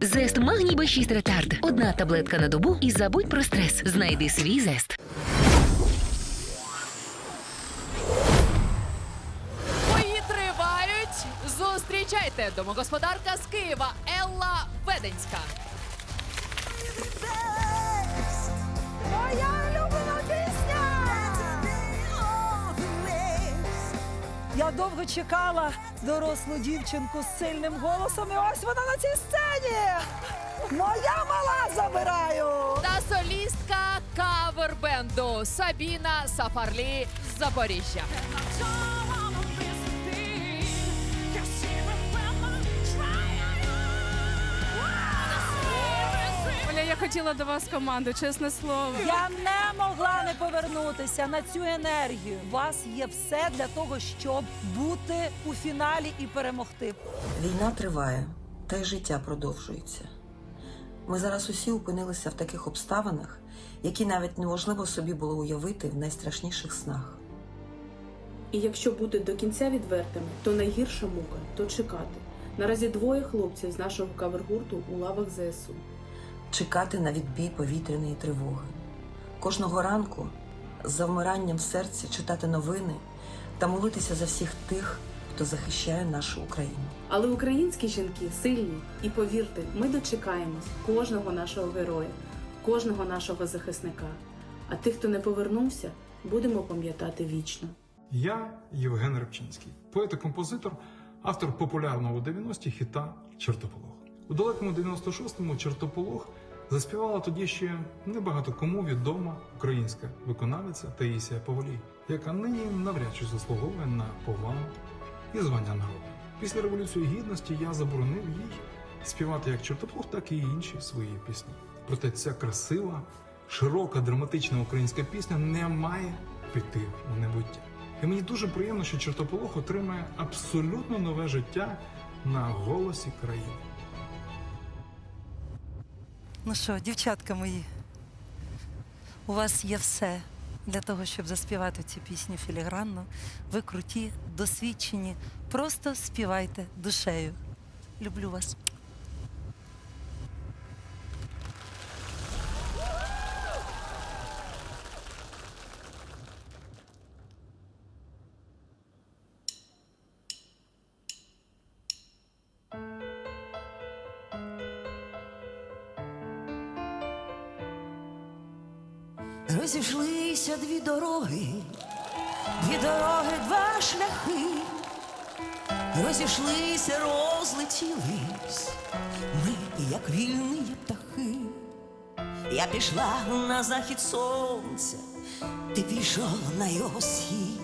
Зест магній Б6 ретард. Одна таблетка на добу і забудь про стрес. Знайди свій зест. Бої тривають. Зустрічайте домогосподарка з Києва Елла Веденська. Я довго чекала дорослу дівчинку з сильним голосом, і ось вона на цій сцені! Моя мала забираю! Та солістка кавер-бенду Сабіна Сафарлі з Запоріжжя. Я хотіла до вас команду, чесне слово. Я не могла не повернутися на цю енергію. У вас є все для того, щоб бути у фіналі і перемогти. Війна триває, та й життя продовжується. Ми зараз усі опинилися в таких обставинах, які навіть неможливо собі було уявити в найстрашніших снах. І якщо бути до кінця відвертими, то найгірша мука то чекати. Наразі двоє хлопців з нашого кавергурту у лавах ЗСУ. Чекати на відбій повітряної тривоги. Кожного ранку з завмиранням в серці читати новини та молитися за всіх тих, хто захищає нашу Україну. Але українські жінки сильні, і повірте, ми дочекаємось кожного нашого героя, кожного нашого захисника. А тих, хто не повернувся, будемо пам'ятати вічно. Я Євген Рибчинський, поет і композитор, автор популярного у 90-ті хіта Чортополох. У далекому 96-му Чортополох заспівала тоді ще небагато кому відома українська виконавиця Таїсія Повалій, яка нині навряд чи заслуговує на повагу і звання народу. Після Революції Гідності я заборонив їй співати як Чортополох, так і інші свої пісні. Проте ця красива, широка, драматична українська пісня не має піти в небуття. І мені дуже приємно, що Чортополох отримає абсолютно нове життя на голосі країни. Ну що, дівчатка мої, у вас є все для того, щоб заспівати цю пісню філігранно. Ви круті, досвідчені. Просто співайте душею. Люблю вас. Розійшлися дві дороги, дві дороги, два шляхи, розійшлися, розлетілись, ми, як вільні птахи. Я пішла на захід сонця, ти пішов на його схід.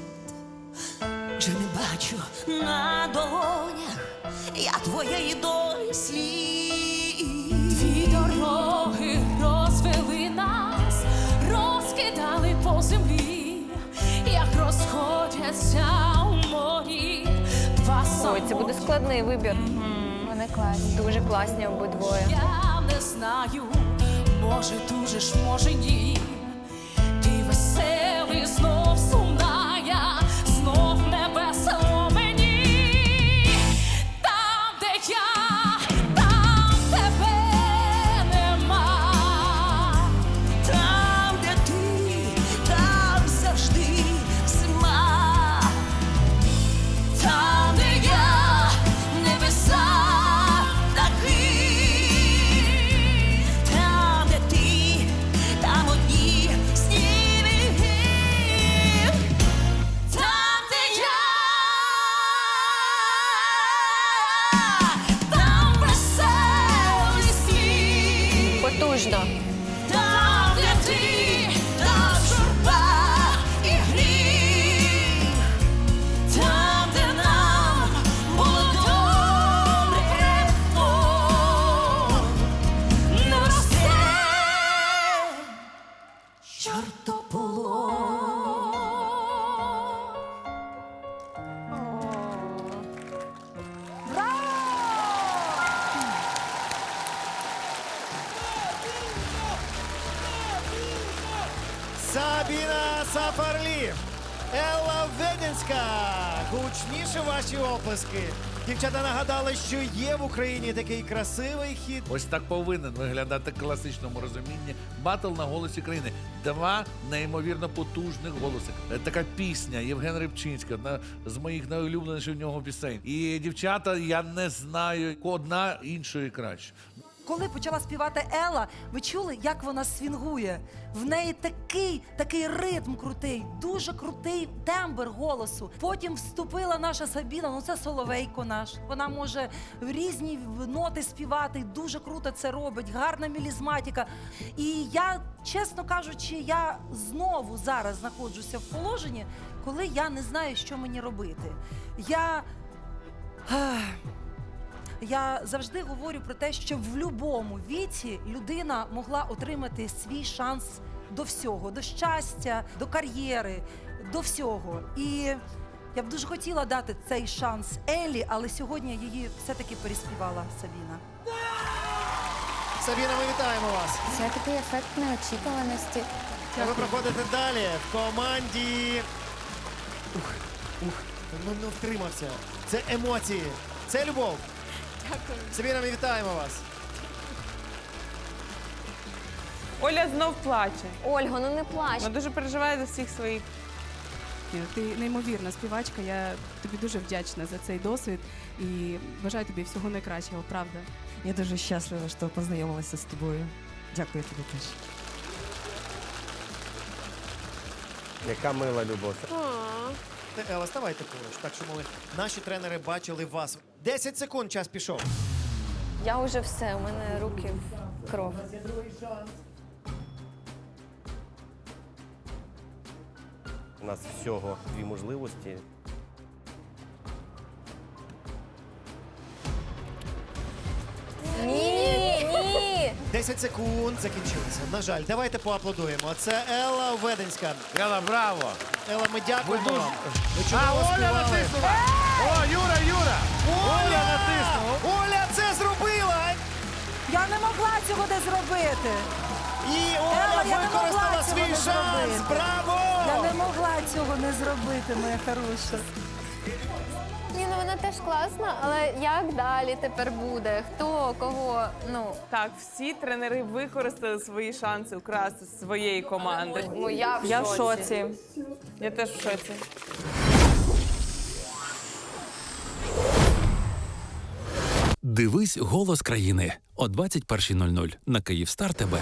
Вже не бачу на долонях, я твоєї долі слід. Дві дороги землі, як розходяться у морі. Два Ой, це буде складний вибір. Вони класні, дуже класні обидвоє. Я не знаю, може ж може ні. Сафарлі, Елла Веденська. Гучніше ваші оплески. Дівчата нагадали, що є в Україні такий красивий хіт. Ось так повинен виглядати в класичному розумінні батл на голосі країни. Два неймовірно потужних голоси. Е, Така пісня Євген Рибчинський, одна з моїх найулюбленіших у нього пісень. І дівчата, я не знаю одна іншої краще. Коли почала співати Елла, ви чули, як вона свінгує? В неї такий, такий ритм крутий, дуже крутий тембр голосу. Потім вступила наша Сабіна, ну це соловейко наш. Вона може різні ноти співати, дуже круто це робить, гарна мілізматика. І я, чесно кажучи, я знову зараз знаходжуся в положенні, коли я не знаю, що мені робити. Я. Я завжди говорю про те, що в будь-якому віці людина могла отримати свій шанс до всього, до щастя, до кар'єри, до всього. І я б дуже хотіла дати цей шанс Елі, але сьогодні її все-таки переспівала Сабіна. Сабіна, ми вітаємо вас. Це такий ефект неочікуваності. Ви проходите далі в команді. Ух, ух, ну не втримався. Це емоції, це любов. Дякую. Сабіна, ми вітаємо вас. Оля знов плаче. Ольго, ну не плач. Вона дуже переживає за всіх своїх. Ти неймовірна співачка. Я тобі дуже вдячна за цей досвід і бажаю тобі всього найкращого, правда. Я дуже щаслива, що познайомилася з тобою. Дякую тобі теж. Яка мила любов. Те, Елла, ставайте поруч, так що ми, наші тренери бачили вас. 10 секунд, час пішов. Я вже все, у мене руки в кров. У нас всього дві можливості. Ні, ні. 10 секунд закінчилися. На жаль, давайте поаплодуємо. Це Елла Веденська. Яна, браво! Елла, ми дякуємо вам. Ви А, чудово Оля співали. натиснула! О, Юра, Юра! Оля натиснула! Оля це зробила! Я не могла цього не зробити. І Елла, Оля я не могла використала цього свій не шанс! зробити. Браво! Я не могла цього не зробити, моя хороша. Ну вона теж класна, але як далі тепер буде? Хто, кого? Ну, Так, всі тренери використали свої шанси украсти з своєї команди. ну я в Я в шоці. шоці. Я теж в шоці. Дивись голос країни о 21.00 на Київстар ТБ.